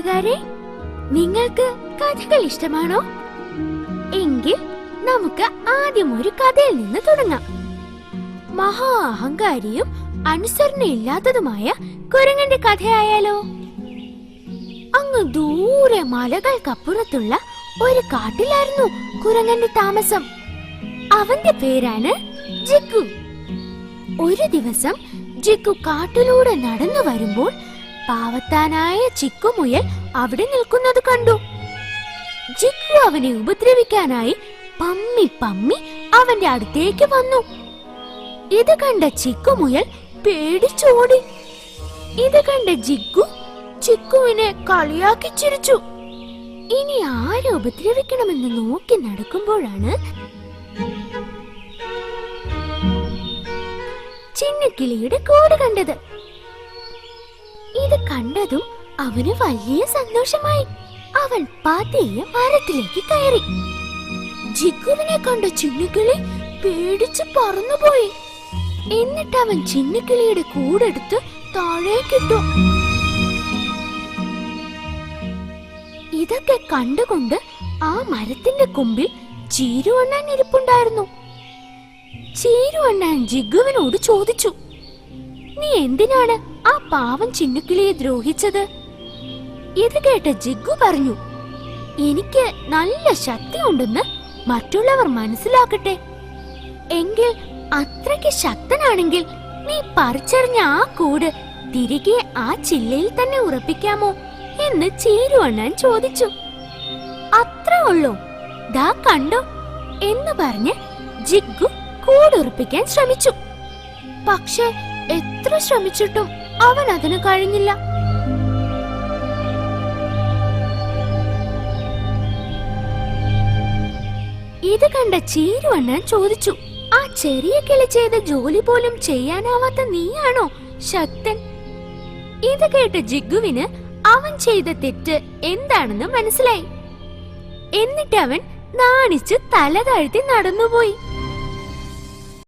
കൂട്ടുകാരെ നിങ്ങൾക്ക് കഥകൾ ഇഷ്ടമാണോ? എങ്കിൽ നമുക്ക് ആദ്യം ഒരു കഥയിൽ നിന്ന് തുടങ്ങാം. മഹാ അഹങ്കാരിയും അനുസരണയില്ലാത്തതുമായ കുരങ്ങന്റെ കഥയായാലോ? അങ്ങ് ദൂരെ മലകൾക്കപ്പുറത്തുള്ള ഒരു കാട്ടിലായിരുന്നു കുരങ്ങന്റെ താമസം. അവന്റെ പേരാണ് ജിക്കു. ഒരു ദിവസം ജിക്കു കാട്ടിലൂടെ നടന്നു വരുമ്പോൾ പാവത്താനായ ചിക്കുമുയൽ അവിടെ നിൽക്കുന്നത് കണ്ടു. ജിക്കു അവനെ ഉപദ്രവിക്കാനായി പമ്മി പമ്മി അവന്റെ അടുത്തേക്ക് വന്നു. ഇത് കണ്ട ചിക്കുമുയൽ പേടിച്ചോടി. ഇത് കണ്ട ജിഗ്ഗു ചിക്കുവിനെ കളിയാക്കി ചിരിച്ചു. ഇനി ആരെ ഉപദ്രവിക്കണമെന്ന് നോക്കി നടക്കുമ്പോഴാണ് ചിന്നക്കിളിയുടെ കൂട് കണ്ടത്. ഇത് കണ്ടതും അവന് വലിയ സന്തോഷമായി. അവൻ പതിയെ മരത്തിലേക്ക് കയറി. ജിഗുവിനെ കണ്ട ചിന്നുകിളി പേടിച്ച് പറന്നുപോയി. എന്നിട്ട് അവൻ ചിന്നുകിളിയുടെ കൂടെടുത്ത് താഴേക്കിട്ടു. ഇതൊക്കെ കണ്ടുകൊണ്ട് ആ മരത്തിന്റെ കൊമ്പിൽ ചീരുവണ്ണാൻ ഇരിപ്പുണ്ടായിരുന്നു. ചീരുവണ്ണാൻ ജിഗുവിനോട് ചോദിച്ചു. നീ എന്തിനാണ് ആ പാവം ചിന്നുക്കിളിയെ ദ്രോഹിച്ചത്? ഇത് കേട്ട ജിഗു പറഞ്ഞു എനിക്ക് നല്ല ശക്തിയുണ്ടെന്ന് മറ്റുള്ളവർ മനസ്സിലാക്കട്ടെ. എങ്കിൽ അത്രയ്ക്ക് ശക്തനാണെങ്കിൽ നീ പറിച്ചറിഞ്ഞ ആ കൂട് തിരികെ ആ ചില്ലയിൽ തന്നെ ഉറപ്പിക്കാമോ? എന്ന് ചേരുവണ്ണാൻ ചോദിച്ചു. അത്രേ ഉള്ളൂ. ദാ കണ്ടോ? എന്ന് പറഞ്ഞ് ജിഗു കൂടുറപ്പിക്കാൻ ശ്രമിച്ചു. പക്ഷെ എത്ര ശ്രമിച്ചിട്ടും അവൻ അതിന് കഴിഞ്ഞില്ല. ഇത് കണ്ട ചീരുവണ്ണൻ ചോദിച്ചു ആ ചെറിയ കിളി ചെയ്ത ജോലി പോലും ചെയ്യാനാവാത്ത നീയാണോ ശക്തൻ? ഇത് കേട്ട് ജിഗുവിന് അവൻ ചെയ്ത തെറ്റ് എന്താണെന്ന് മനസ്സിലായി. എന്നിട്ട് അവൻ നാണിച്ച് തല താഴ്ത്തി നടന്നുപോയി.